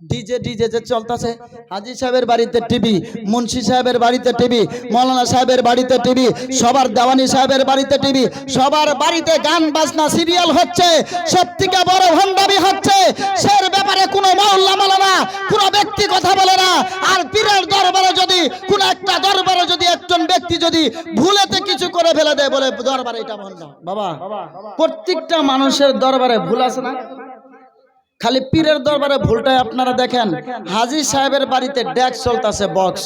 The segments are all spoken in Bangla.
ডিজে ডিজে যে চলতেছে হাজি সাহেবের বাড়িতে টিভি মুন্সি সাহেবের বাড়িতে টিভি মৌলানা সাহেবের বাড়িতে টিভি সবার দেওয়ানি সাহেবের বাড়িতে টিভি সবার বাড়িতে গান বাজনা সিরিয়াল হচ্ছে সব থেকে বড় ভণ্ডামি হচ্ছে সের ব্যাপারে কোনো মহল্লা মৌলানা কোনো ব্যক্তি কথা বলে না আর পীরের দরবারে যদি কোনো একটা দরবারে যদি একজন ব্যক্তি যদি ভুলেতে কিছু করে ফেলে দেয় বলে দরবারে এটা ভণ্ড বাবা। প্রত্যেকটা মানুষের দরবারে ভুল আছে না? খালি পীরের দরবারে ভুলটাই আপনারা দেখেন। হাজি সাহেবের বাড়িতে ড্যাক চলতেছে বক্স।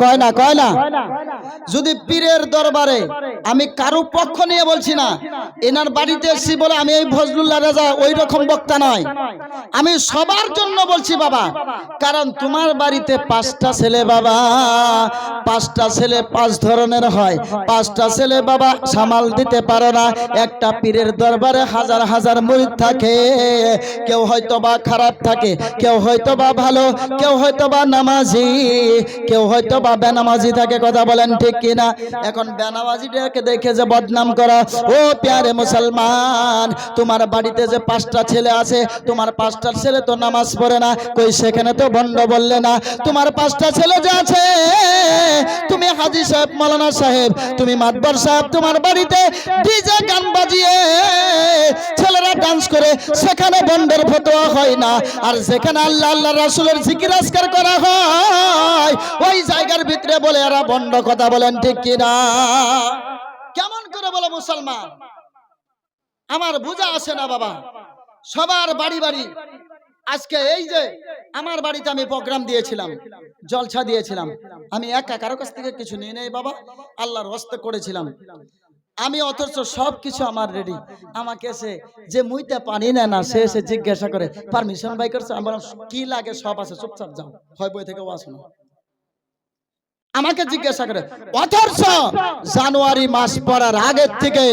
কয় না কয় না? যদি পীরের দরবারে আমি কারও পক্ষ নিয়ে বলছি না, এনার বাড়িতে এসছি বলে আমি এই ফজলুল্লাহ রাজা ওই রকম বক্তা নয়। আমি সবার জন্য বলছি বাবা, কারণ তোমার বাড়িতে পাঁচটা ছেলে বাবা, পাঁচটা ছেলে পাঁচ ধরনের হয়, পাঁচটা ছেলে বাবা সামাল দিতে পারো না, একটা পীরের দরবারে হাজার হাজার মুরিদ থাকে, কেউ হয়তো বা খারাপ থাকে, কেউ হয়তো বা ভালো, কেউ হয়তো বা নামাজি, কেউ হয়তো বা বেনামাজি থাকে, কথা বলেন ঠিক কিনা? এখন বেনামাজিটাকে দেখে যে বদনাম করা। ও প্যারে মুসলমান, তোমার বাড়িতে যে পাঁচটা ছেলে আছে, তোমার পাঁচটা ছেলে তো নামাজ পড়ে না। কই, সেখানে তো বন্ড বললে না। তোমার পাঁচটা ছেলে যে আছে, তুমি হাজি সাহেব, মৌলানা সাহেব, তুমি মাতবর সাহেব, তোমার বাড়িতে ডিজে গান বাজিয়ে ছেলেরা ডান্স করে, সেখানে বন্ডের ফতোয়া হয় না। আর যেখানে আল্লাহ আল্লাহ রাসুলের জিকির আজকার করা হয়, ওই জায়গার ভিতরে বলে, এরা বন্ড কথা বলেন ঠিক কিনা? কেমন করে বলে মুসলমান? আমার বোঝা আসে না বাবা। সবার বাড়ি বাড়ি। আজকে এই যে আমার বাড়িতে আমি প্রোগ্রাম দিয়েছিলাম, জলসা দিয়েছিলাম। আমি একা, কারও কাছ থেকে কিছু নিয়ে নেই বাবা। আল্লাহর হস্তে করেছিলাম। আমি অথচ সব কিছু আমার রেডি আমাকে এসে যে মুইতে পানি নেয় না, সে এসে জিজ্ঞাসা করে পারমিশন বাই করছে? আমার কি লাগে, সব আছে, চুপচাপ যাও। হয় বই থেকে আসো না আমাকে জিজ্ঞাসা করে অথচ জানুয়ারি মাস পড়ার আগের থেকে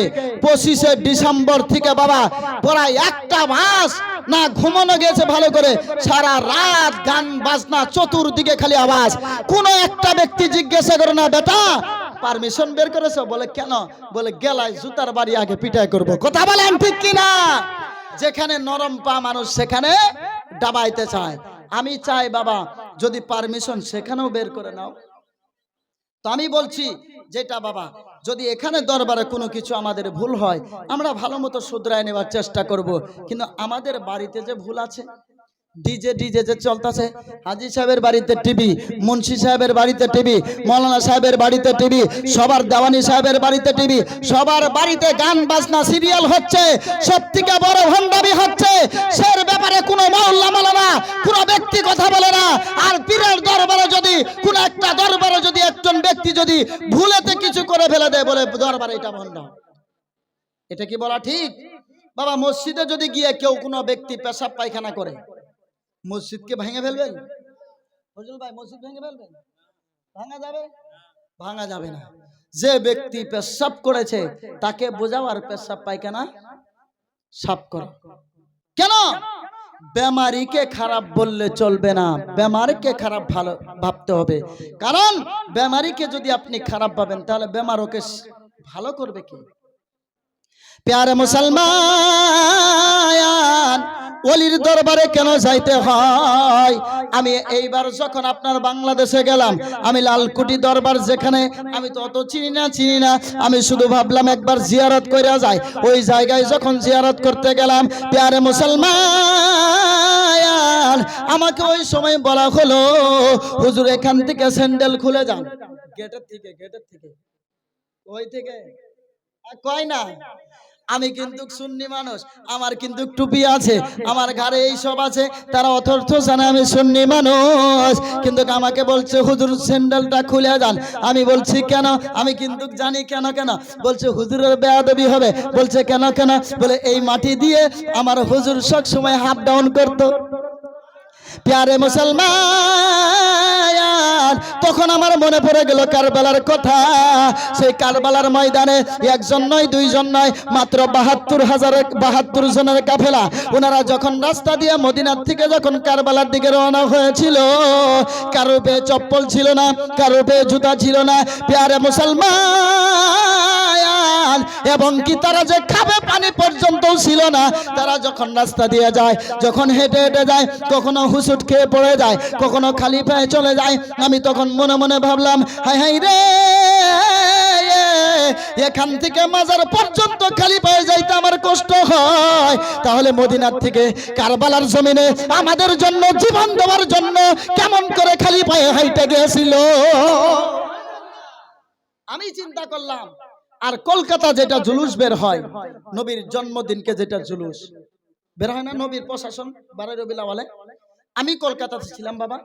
পঁচিশে ডিসেম্বর থেকে বাবা প্রায় একটা মাস না ঘুমানো গেছে ভালো করে। সারা রাত গান বাজনা চতুর্দিকে খালি আওয়াজ। কোন একটা ব্যক্তি জিজ্ঞাসা করে না বেটা পারমিশন বের করেছ? বলে কেন? বলে গেলায় জুতার বাড়ি আগে পিটাই করব। কথা বলেন ঠিক কিনা? যেখানে নরম পা মানুষ সেখানে ডাবাইতে চায়। আমি চাই বাবা যদি পারমিশন সেখানেও বের করে নাও। তো আমি বলছি, যেটা বাবা, যদি এখানে দরবারে কোনো কিছু আমাদের ভুল হয়, আমরা ভালো মতো শুধরায় নেওয়ার চেষ্টা করব। কিন্তু আমাদের বাড়িতে যে ভুল আছে ডিজে ডিজে যে চলতেছে, হাজি সাহেবের বাড়িতে টিভি মুন্সি সাহেবের বাড়িতে টিভি মৌলানা সাহেবের বাড়িতে টিভি সবার দেওয়ানি সাহেবের বাড়িতে টিভি সবার বাড়িতে গান বাজনা সিরিয়াল হচ্ছে সব থেকে বড় ভণ্ডামি হচ্ছে, সের ব্যাপারে কোনো মহল্লা মৌলানা কোনো ব্যক্তি কথা বলে না, আর পীরের দরবারে যদি কোনো একটা দরবারে যদি একজন ব্যক্তি যদি ভুলেতে কিছু করে ফেলে দেয় বলে দরবারে এটা ভণ্ড। এটা কি বলা ঠিক? বাবা, মসজিদে যদি গিয়ে কেউ কোনো ব্যক্তি পেশাব পায়খানা করে মসজিদকে ভেঙে ফেলবেন? ফজল ভাই মসজিদ ভেঙে ফেলবেন? ভাঙা যাবে? ভাঙা যাবে না। যে ব্যক্তি পেশাব করেছে তাকে বোঝাও আর পেশাব পায়খানা? সাফ করো। কেন? বেমারিকে খারাপ বললে চলবে না। বেমারকে খারাপ ভালো ভাবতে হবে। কারণ বেমারিকে যদি আপনি খারাপ ভাবেন তাহলে বেমার ওকে ভালো করবে কি? প্যারে মুসলমান, অলির দরবারে কেন যাইতে হয়? আমি এইবার যখন আপনার বাংলাদেশে গেলাম, আমি লালকুটি দরবার যেখানে, আমি তো অত চিনি না চিনি না, আমি শুধু ভাবলাম একবার জিয়ারত করে যাই। ওই জায়গায় যখন জিয়ারত করতে গেলাম, প্যারে মুসলমান, আমাকে ওই সময় বলা হলো, হুজুর, এখান থেকে স্যান্ডেল খুলে যান গেটের থেকে গেটের থেকে। ওই থেকে। কয় না? আমি কিন্তু সুন্নি মানুষ। আমার কিন্তু টুপি আছে। আমার ঘরে এই সব আছে। তারা অথর্থ জানে আমি সুন্নি মানুষ। কিন্তু আমাকে বলছে হুজুর স্যান্ডেলটা খুলে যান আমি বলছি কেন? আমি কিন্তু জানি কেন কেন? বলছে হুজুরের বেয়াদবি হবে। বলছে কেন কেন? বলে এই মাটি দিয়ে আমার হুজুর সব সময় হাফ ডাউন করতো। প্যারে মুসলমান তখন আমার মনে পড়ে গেল কারবেলার কথা। সেই কারবালার ময়দানে একজন নয়, দুইজন নয়, মাত্র বাহাত্তর হাজার, বাহাত্তর জনের কাফেলা। ওনারা যখন রাস্তা দিয়ে মদিনার থেকে যখন কারবালার দিকে রওনা হয়েছিল, কারও পেয়ে চপ্পল ছিল না, কারও পেয়ে জুতা ছিল না। প্যারে মুসলমান এবং কি তারা যে খাবে পানি পর্যন্তও ছিল না, তারা যখন রাস্তা দিয়ে যায়, যখন হেঁটে হেঁটে যায়, কখনো হুসুট খেয়ে পড়ে যায়, কখনো খালি পায়ে চলে যায়, আমি তখন মনে মনে ভাবলাম, হাই হাই রে, এখান থেকে মাজার পর্যন্ত খালি পায়ে যাইতে আমার কষ্ট হয়। তাহলে মদিনার থেকে কারবালার জমিনে আমাদের জন্য, জীবন দেওয়ার জন্য কেমন করে খালি পায়ে হাইটে গিয়েছিল? আমি চিন্তা করলাম আর কলকাতা যেটা জুলুস বের হয়, নবীর জন্মদিনকে যেটা জুলুস। বের হয় না নবীর প্রশাসন? বারে রবিলাওয়ালে আমি কলকাতাতে ছিলাম বাবা।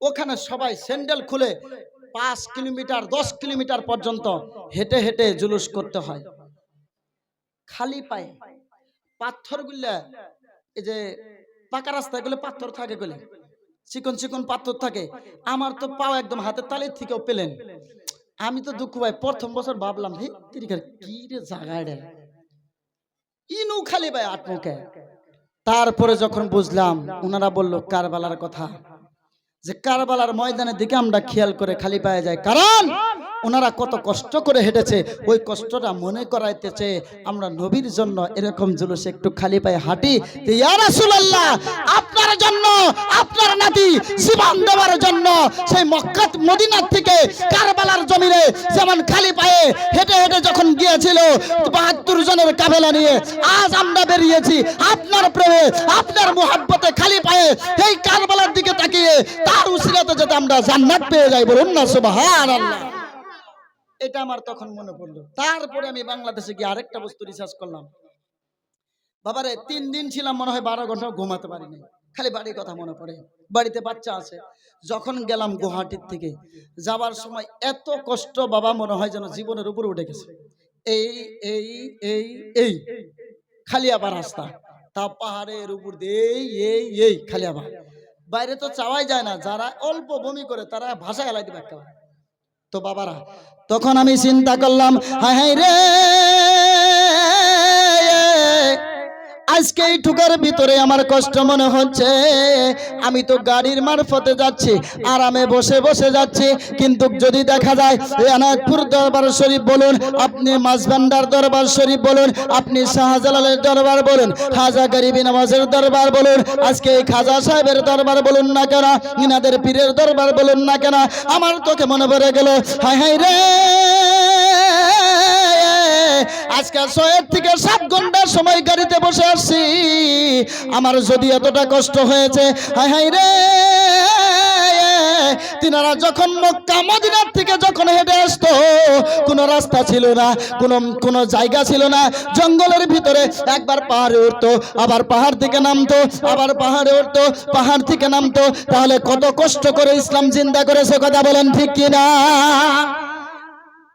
ওখানে সবাই স্যান্ডেল খুলে পাঁচ কিলোমিটার, দশ কিলোমিটার পর্যন্ত হেঁটে হেঁটে জুলুস করতে হয়। খালি পায়ে পাথরগুলা, এই যে পাকা রাস্তায়গুলো পাথর থাকে গুলো। চিকন চিকন পাথর থাকে। আমার তো পাও একদম হাতের তালের থেকেও পেলেন। আমি তো দুঃখ ভাই প্রথম বছর ভাবলাম, হে তিরিকার কি রে জাগায় ইনু খালি ভাই আটমুখে তারপরে যখন বুঝলাম ওনারা বলল কারবালার কথা, যে কারবালার ময়দানের দিকে আমরা খেয়াল করে খালি পায়ে যায় কারণ ওনারা কত কষ্ট করে হেঁটেছে, ওই কষ্টটা মনে করাইতেছে, আমরা নবীর জন্য এরকম জুলুসে একটু খালি পায়ে হাঁটি ইয়া রাসূলুল্লাহ, আপনার জন্য, আপনার নাতি জীবন দেওয়ার জন্য, সেই মক্কাত মদিনার থেকে কারবালার জমিনে যেমন খালি পায়ে হেঁটে হেঁটে যখন গিয়েছিল, বাহাত্তর জনের কাফেলা নিয়ে, আজ আমরা বেরিয়েছি আপনার প্রেমে, আপনার মোহাব্বতে খালি পায়ে, এই কারবালার দিকে তাকিয়ে তার উসিলাতে যাতে আমরা জান্নাত পেয়ে যাই বলুন না, সুবহানাল্লাহ। এটা আমার তখন মনে পড়ল। তারপরে আমি বাংলাদেশে গিয়ে আরেকটা বস্তু রিসার্চ করলাম। বাবারে, তিন দিন ছিলাম, মনে হয় বারো ঘণ্টা ঘুমাতে পারিনি। খালি বাড়ির কথা মনে পড়ে। বাড়িতে বাচ্চা আছে। যখন গেলাম গুয়াহাটির থেকে যাবার সময় এত কষ্ট বাবা মনে হয় যেন জীবনের উপরে উঠে গেছে। এই এই এই এই। খালি আবার রাস্তা। তা পাহাড়ের উপর দিয়ে এই এই, খালি আবার। বাইরে তো চাওয়াই যায় না। যারা অল্প বমি করে, তারা ভাষা এলাই দিবে তো বাবারা তখন আমি চিন্তা করলাম হায় হায় রে! আজকে এই ঠুকার ভিতরে আমার কষ্ট মনে হচ্ছে। আমি তো গাড়ির মারফতে যাচ্ছি, আরামে বসে বসে যাচ্ছি। কিন্তু যদি দেখা যায়, এই আনায়তপুর দরবার শরীফ বলুন, আপনি মাঝভান্ডার দরবার শরীফ বলুন, আপনি শাহজালালের দরবার বলুন, খাজা গরিবী নামাজের দরবার বলুন, আজকে এই খাজা সাহেবের দরবার বলুন না কেন, ইনাদের পীরের দরবার বলুন না কেন, আমার তোকে মনে পড়ে গেল হাই হাই রে! আজকে ছয়ের থেকে সাত ঘণ্টার সময় গাড়িতে বসে আসছি। আমার যদি এতটা কষ্ট হয়েছে হাই হাই রে। তিনারা যখন মক্কা, মদিনার থেকে যখন হেঁটে আসতো, কোনো রাস্তা ছিল না, কোনো কোনো জায়গা ছিল না। জঙ্গলের ভিতরে একবার পাহাড়ে উঠতো, আবার পাহাড় থেকে নামতো, আবার পাহাড়ে উঠতো, পাহাড় থেকে নামতো। তাহলে কত কষ্ট করে ইসলাম চিন্তা করেছে কথা বলেন ঠিক কিনা?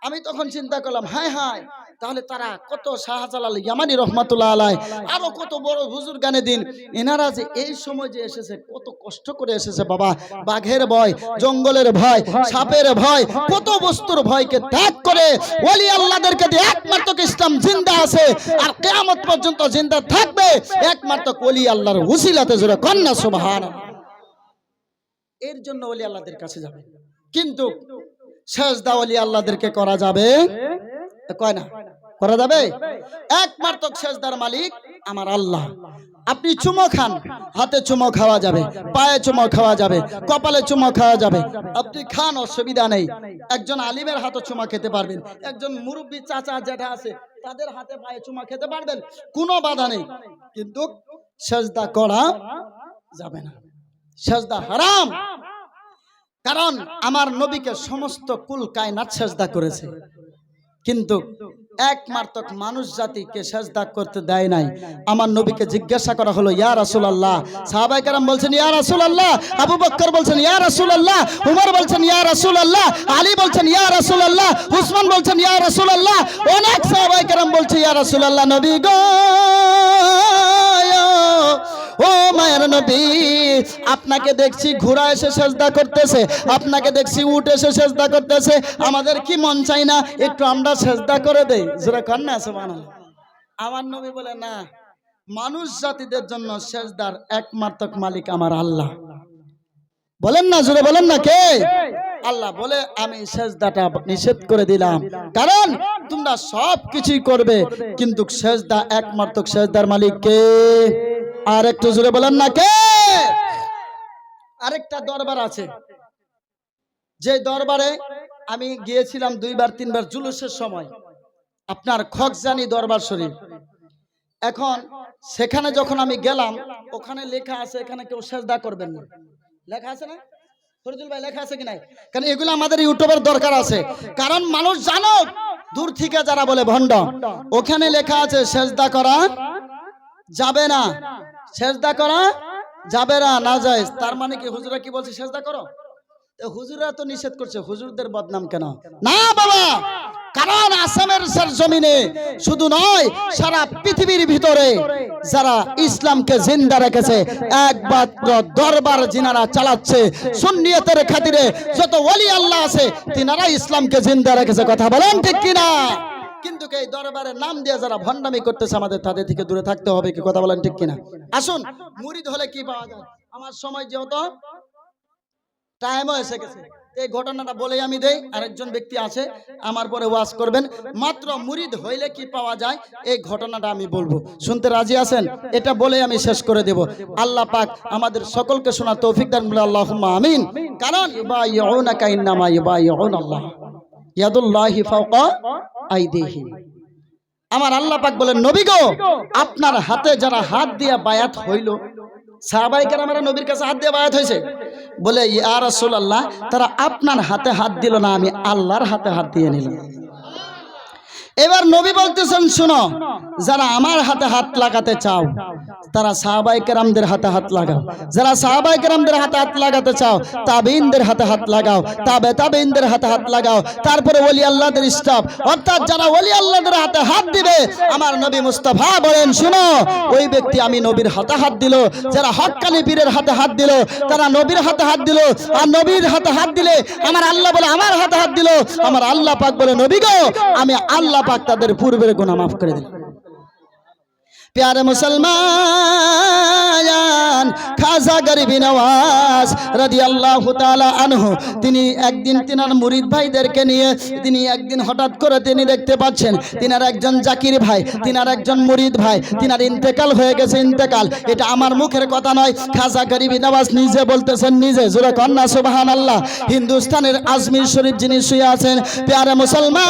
আমি তখন চিন্তা করলাম, হায় হায়। তাহলে তারা কত শাহজালাল ইয়ামানি রহমাতুল্লাহ আলাই আরও কত বড় হুজুর গানে দিন। এনারা যে এই সময় যে এসেছে, কত কষ্ট করে এসেছে বাবা। বাঘের ভয়, জঙ্গলের ভয়, সাপের ভয়, কত বস্তুর ভয়কে ত্যাগ করে ওলি আল্লাহদেরকে দিয়ে একমাত্র ইসলাম জিন্দা আছে। আর কেয়ামত পর্যন্ত জিন্দা থাকবে একমাত্র ওলি আল্লাহর উসিলাতে জোরে কন্যা সুবহান এর জন্য ওলি আল্লাহদের কাছে যাবে। কিন্তু সেজদা ওলি আল্লাহদেরকে করা যাবে? কয় না? করা যাবে? একমাত্র সেজদার মালিক আমার আল্লাহ। আপনি চুমো খান, হাতে চুমো খাওয়া যাবে, পায়ে চুমো খাওয়া যাবে, কপালে চুমো খাওয়া যাবে। আপনি খান, অসুবিধা নেই। একজন আলিমের হাতে চুমা খেতে পারবেন। একজন মুরব্বী চাচা যেটা আছে, তাদের হাতে পায়ে চুমা খেতে পারবেন। কোনো বাধা নেই। কিন্তু সেজদা করা যাবে না। সেজদা হারাম। কারণ আমার নবীকে সমস্ত কুল কায়নাত সেজদা করেছে। কিন্তু একমাত্র মানুষ জাতিকে সেজদা করতে দেয় নাই। আমার নবীকে জিজ্ঞাসা করা হলো, ইয়া রাসূলুল্লাহ? সাহাবায়ে কারাম বলছেন, ইয়া রাসূলুল্লাহ? আবু বক্কর বলছেন, ইয়া রাসূলুল্লাহ? উমর বলছেন, ইয়া রাসূলুল্লাহ? আলী বলছেন, ইয়া রাসূলুল্লাহ? উসমান বলছেন, ইয়া রাসূলুল্লাহ? অনেক সাহাবায়ে কারাম বলছে, ইয়া রাসূলুল্লাহ নবী গো। ও মায়ের নবী, আপনাকে দেখছি ঘোড়া এসে সেজদা করতেছে, আপনাকে দেখছি উট এসে সেজদা করতেছে, আমাদের কি মন চাই না, একটু আমরা সেজদা করে দেই। জোরে কর না, সুবহানাল্লাহ। আমার নবী বলে, না, মানুষ জাতিদের জন্য সেজদার একমাত্র মালিক আমার আল্লাহ। বলেন না, জোরে বলেন না, কে? আল্লাহ বলে, আমি সেজদাটা নিষেধ করে দিলাম। কারণ তোমরা সব কিছুই করবে, কিন্তু সেজদা একমাত্র সেজদার মালিক কে? আর একটু জোরে বলেন না কে? আরেকটা দরবার আছে। যে দরবারে আমি গিয়েছিলাম দুইবার, তিনবার জুলুসের সময়। আপনার খকজানি দরবার শরীফ। এখন সেখানে যখন আমি গেলাম, ওখানে লেখা আছে, এখানে কেউ সেজদা করবেন না। লেখা আছে না? ফরিদুল ভাই, লেখা আছে কি নাই? কারণ এগুলো আমাদের ইউটিউবের দরকার আছে। কারণ মানুষ জানো, দূর থেকে যারা বলে ভণ্ড, ওখানে লেখা আছে, সেজদা করা যাবে না। সেজদা করা যাবে না না যায় তার মানে কি হুজুরা কি বলছে, সেজদা করো? হুজুরা তো নিষেধ করছে, হুজুরদের বদনাম কেন? না বাবা! কারণ আসামের স্যার জমিনে শুধু নয়, সারা পৃথিবীর ভিতরে যারা ইসলামকে জিন্দা রেখেছে, একমাত্র দরবার জিনারা চালাচ্ছে, সুন্নিয়তের খাতিরে যত ওলি আল্লাহ আছে তিনারা ইসলামকে জিন্দা রেখেছে। কথা বলেন ঠিক কিনা? এই নাম যারা ভণ্ডামি করতেছে আমাদের, তাদের থেকে দূরে থাকতে হবে কি কথা বলেন ঠিক কিনা? আসুন কি পাওয়া যায়? আমার সময় যেহেতু টাইমও এসে গেছে। এই ঘটনাটা বলেই আমি দেই, আরেকজন ব্যক্তি আছে, আমার পরে ওয়াজ করবেন। মাত্র মুরিদ হইলে কি পাওয়া যায়? এই ঘটনাটা আমি বলব। শুনতে রাজি আছেন? এটা বলে আমি শেষ করে দেব। আল্লাহ পাক আমাদের সকলকে শোনা তৌফিক দান আল্লাহ আমিন। কারণ ইউবাইউন আল্লাহ ইয়াদুল্লাহি ফাওকা আইদিহিম। আমার আল্লাহ পাক বলেন, নবী গো, আপনার হাতে যারা হাত দিয়া বায়াত হইল, সাহাবাই কেরামেরা নবীর কাছে হাত দিয়ে বায়াত হয়েছে বলে, ইয়া রাসূলুল্লাহ, তারা আপনার হাতে হাত দিল না, আমি আল্লাহর হাতে হাত দিয়ে নিলাম। এবার নবী বলতেছেন শুনো যারা আমার হাতে হাত লাগাতে চাও তারা সাহাবাই কেরামদের হাতে হাত লাগাও যারা সাহাবাই কেরামদের হাতে হাত লাগাতে চাও তাবিনদের হাতে হাত লাগাও তাবে তাবিনদের হাতে হাত লাগাও তারপরে ওলি আল্লাহদের স্টাফ অর্থাৎ যারা ওলি আল্লাহদের হাতে হাত দিবে আমার নবী মুস্তাফা বলেন শুনো ওই ব্যক্তি আমি নবীর হাতে হাত দিল যারা হক্কানি পীরের হাতে হাত দিল তারা নবীর হাতে হাত দিল আর নবীর হাতে হাত দিলে আমার আল্লাহ বলে আমার হাতে হাত দিল আমার আল্লাহ পাক বলে নবী গো আমি আল্লাহ পাক তাদের পূর্বের গোনা মাফ করে দিলাম প্যারে মুসলমান, খাজা গরিবি নওয়াজ রাদিয়াল্লাহু তাআলা আনহু, তিনি একদিন তিনার মুরিদ ভাইদেরকে নিয়ে তিনি একদিন হঠাৎ করে তিনি দেখতে পাচ্ছেন, তিনার একজন জাকির ভাই, তিনার একজন মুরিদ ভাই, তিনার ইন্তেকাল হয়ে গেছে ইন্তেকাল। এটা আমার মুখের কথা নয়, খাজা গরিবি নওয়াজ নিজে বলতেছেন নিজে, জোরে কন্যা সুবহানাল্লাহ। হিন্দুস্তানের আজমির শরীফ যিনি শুয়ে আছেন, প্যারে মুসলমান,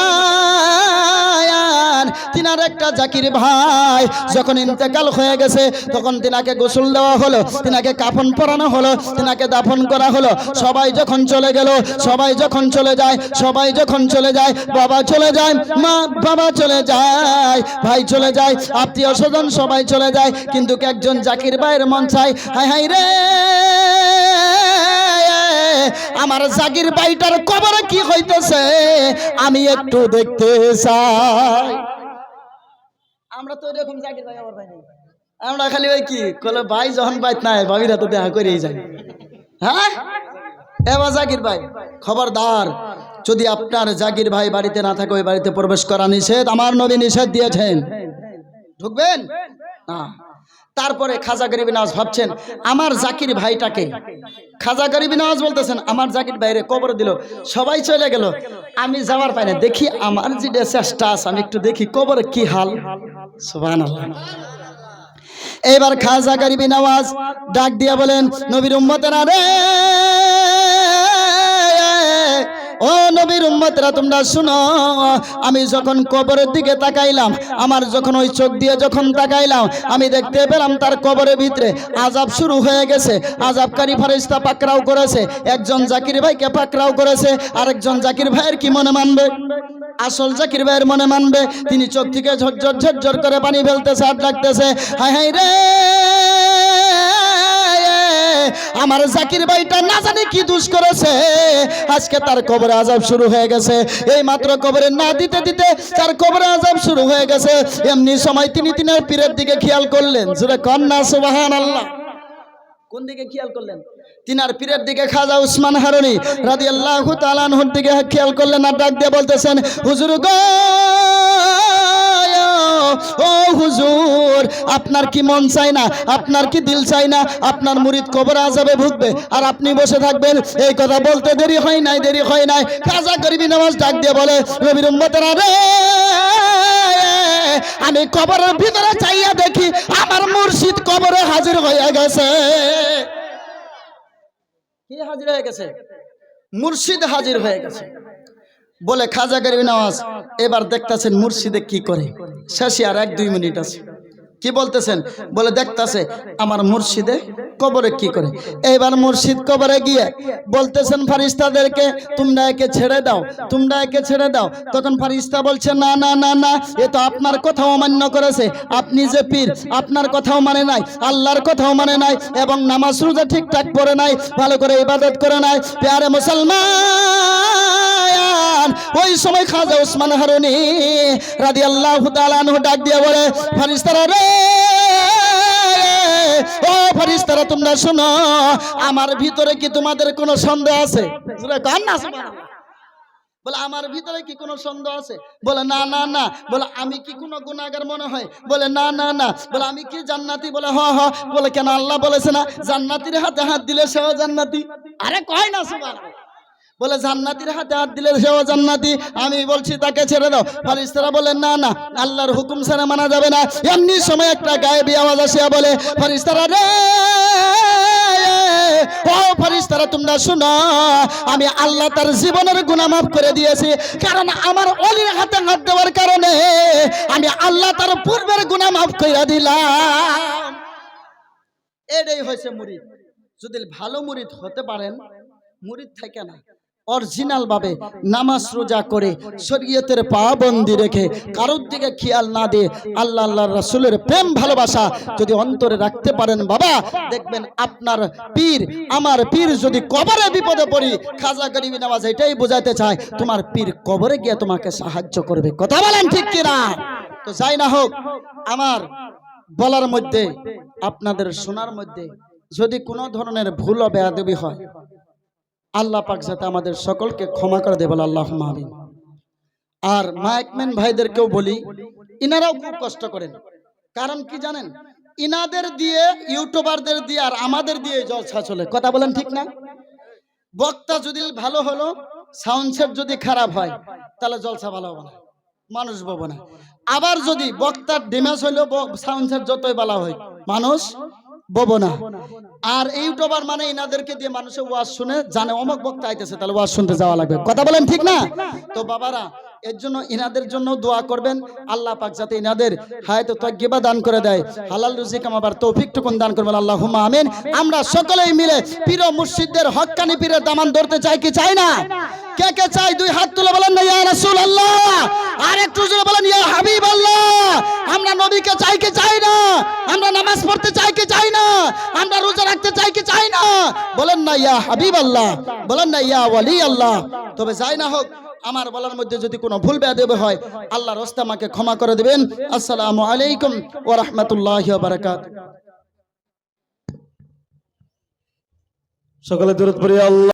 তিনার একটা জাকির ভাই, যখন ইন্তেকাল হয়ে গেছে, তখন তিনাকে গোসল দেওয়া হলো, তিনাকে কাফন পরানো হলো, তিনাকে দাফন করা হলো। সবাই যখন চলে গেল, সবাই যখন চলে যায়, সবাই যখন চলে যায়, বাবা চলে যায়, মা বাবা চলে যায়, ভাই চলে যায়, আত্মীয় স্বজন সবাই চলে যায়, কিন্তু একজন জাকির ভাইয়ের মন চাই হাই হাই রে, আমার জাগির ভাইটার কবরে কি হইতেছে? আমি একটু দেখতে চাই। আমরা তো এরকম জাগির ভাই, আমার ভাই। আমরা খালি ওই কি কলে ভাই, যখন বাইত নাই, ভাবিরা তো দেখা করেই যায়। হ্যাঁ? এবার জাকির ভাই, খবরদার, যদি আপনার জাকির ভাই বাড়িতে না থাকে, ওই বাড়িতে প্রবেশ করা নিষেধ, আমার নবী নিষেধ দিয়েছেন। ঢুকবেন? না। তারপরে খাজা গরিব নওয়াজ ভাবছেন, আমার জাকির ভাইটাকে। খাজা গরিব নওয়াজ বলতেছেন, আমার জাকির ভাইরে কবর দিল। সবাই চলে গেল। আমি যাওয়ার পাই না দেখি আমার যে চেষ্টা আছে আমি একটু দেখি কবর কি হাল। এবার খাজা গরিব নওয়াজ ডাক দিয়া বলেন, নবীর উম্মতেরা রে! ও নবীর উম্মতরা, তোমরা শুনো, আমি যখন কবরের দিকে তাকাইলাম, আমার যখন ওই চোখ দিয়ে যখন তাকাইলাম, আমি দেখতে পেলাম তার কবরের ভিতরে আজাব শুরু হয়ে গেছে। আজাবকারী ফারিস্তা পাকরাও করেছে, একজন জাকির ভাইকে পাকরাও করেছে, আরেকজন জাকির ভাইয়ের কি মনে মানবে? আসল জাকির ভাইয়ের মনে মানবে? তিনি চোখ থেকে ঝরঝর ঝরঝর করে পানি ফেলতেছে আর ডাকতেছে হাই হাই রে! আমার জাকির ভাইটা না জানি কি দুষ করেছে। আজকে তার কবরে আজাব শুরু হয়ে গেছে। এই মাত্র কবরে না দিতে দিতে তার কবরে আজাব শুরু হয়ে গেছে। এমনি সময় তিনি তিনার পীরের দিকে খেয়াল করলেন। জুড়ে কন্যা সুবাহান আল্লাহ কোন দিকে খেয়াল করলেন? তিনার পীরের দিকে খাজা উসমান হারুনি রাদি আল্লাহ তালানহুর দিকে খেয়াল করলেন আর ডাক দিয়ে বলতেছেন, হুজুর গো ও হুজুর, আপনার কি মন চাই না? আপনার কি দিল চাই না? আপনার মুরিদ কবর আজাবে ভুগবে। আর আপনি বসে থাকবেন, এই কথা বলতে দেরি হয় নাই, দেরি হয় নাই। কাজা গরিবি নামাজ ডাক দিয়ে বলে রবির রে, আমি কবরের ভিতরে চাইয়া দেখি, আমার মুর্শিদ কবরে হাজির হয়ে গেছে। কি হাজির হয়ে গেছে? মুর্শিদ হাজির হয়ে গেছে। বলে, খাজা গরিব নওয়াজ এবার দেখতেছেন মুর্শিদে কি করে? শেষে আর এক দুই মিনিট আছে। কি বলতেছেন? বলে, দেখতাছে, আমার মুর্শিদে কবরে কি করে? এইবার মুর্শিদ কবরে গিয়ে বলতেছেন ফারিস্তাদেরকে তোমরা একে ছেড়ে দাও, তোমরা একে ছেড়ে দাও। তখন ফারিস্তা বলছে, না না না না, এ তো আপনার কথাও অমান্য করেছে। আপনি যে পীর, আপনার কথাও মানে নাই, আল্লাহর কথাও মানে নাই এবং নামাজ রোজা ঠিকঠাক পড়ে নাই, ভালো করে ইবাদত করে নাই। প্যারে মুসলমান ওই সময় খাজা ওসমান হারুনি রাদি আল্লাহ ডাক দিয়ে বলে ফারিস্তারা রে, ও ফারিস্তারা তোমরা শোনো, আমার ভিতরে কি তোমাদের কোনো সন্দেহ আছে? বলে, আমার ভিতরে কি কোনো সন্দেহ আছে? বলে, না না না। বলে, আমি কি কোনো গুণাগার মনে হয়? বলে, না না না। বলে, আমি কি জান্নাতি? বলে, হ হ। বলে, কেন আল্লাহ বলেছে না, জান্নাতির হাতে হাত দিলে সেও জান্নাতি। আরে কয় না, সুবহানাল্লাহ। বলে, জান্নাতির হাতে হাত দিলে সেও জান্নাতি। আমি বলছি, তাকে ছেড়ে দাও। ফারিস্তারা বলে, না না, আল্লাহর হুকুম ছাড়া মানা যাবে না। এমনি সময় একটা গায়েবী আওয়াজ আসিয়া বলে ফারিস্তারা রে, ও ফারিস্তারা তোমরা শোনো, আমি আল্লাহ তার জীবনের গুনাহ মাফ করে দিয়েছি। কারণ আমার অলির হাতে হাত দেওয়ার কারণে আমি আল্লাহ তার পূর্বের গুনাহ মাফ করে দিলাম। এটাই হয়েছে মুরিদ। যদি ভালো মুরিদ হতে পারেন, মুরিদ থাকে না। অরিজিনাল ভাবে নামাজ রোজা করে শরীয়তের পাবন্দি রেখে কারোর দিকে খেয়াল না দিয়ে আল্লাহ আল্লাহ রাসূলের প্রেম ভালোবাসা যদি অন্তরে রাখতে পারেন বাবা দেখবেন আপনার পীর আমার পীর যদি কবরে বিপদে পড়ি খাজা গরিবি নামাজ এটাই বোঝাতে চায় তোমার পীর কবরে গিয়ে তোমাকে সাহায্য করবে। কথা বলেন ঠিক কিনা? তো যাই না হোক আমার বলার মধ্যে আপনাদের শোনার মধ্যে যদি কোনো ধরনের ভুল বেয়াদবি হয় আল্লাহ পাক যাতে আমাদের সকলকে ক্ষমা করে দেবে আল্লাহ আমিন। আর মাইকম্যান ভাইদেরকেও বলি, ইনারাও খুব কষ্ট করেন। কারণ কি জানেন? ইনাদের দিয়ে, ইউটিউবারদের দিয়ে আর আমাদের দিয়ে জলসা চলে। কথা বলেন ঠিক না? বক্তা যদি ভালো হলো সাউন্ড সেট যদি খারাপ হয়, তাহলে জলসা ভালো হবে না। মানুষ বলব না। আবার যদি বক্তার ড্যামেজ হইল সাউন্ড সেট যতই ভালো হয়, মানুষ বলব না। আর ইউটিউবার মানে ইনাদেরকে দিয়ে মানুষের ওয়াজ শুনে জানে অমক বক্তা আইতেছে তাহলে ওয়াজ শুনতে যাওয়া লাগবে। কথা বলেন ঠিক না। তো বাবারা এর জন্য ইনাদের জন্য দোয়া করবেন। আল্লাহ পাক যাতে ইনাদের হায়াতে তজ্ঞিবা দান করে দেয়। হালাল রুজি কামাবার তৌফিক টুকুন দান করবেন। আল্লাহ আমিন। আমরা সকলেই মিলে পীর মুর্শিদদের হক্কানি পীরের দামান ধরতে চাই কি চাই না? কে কে চাই? দুই হাত তুলে বলেন না, ইয়া রাসূলুল্লাহ। আর একটু জোরে বলেন, ইয়া হাবিবাল্লাহ। আমরা নবীকে চাই কি চাই না? আমরা নামাজ পড়তে চাই কি চাই না? আমরা রোজা রাখতে চাই কি চাই না? বলেন না, ইয়া হাবিবাল্লাহ। বলেন না, ইয়া ওয়ালি আল্লাহ তবে যাই না হোক আমার বলার মধ্যে যদি কোনো ভুল বেদেব হয় আল্লাহ রস্তা আমাকে ক্ষমা করে দেবেন। আসসালামু আলাইকুম ও রহমতুল্লাহ বারাকাত সকালে দূরত পড়ি, আল্লাহ।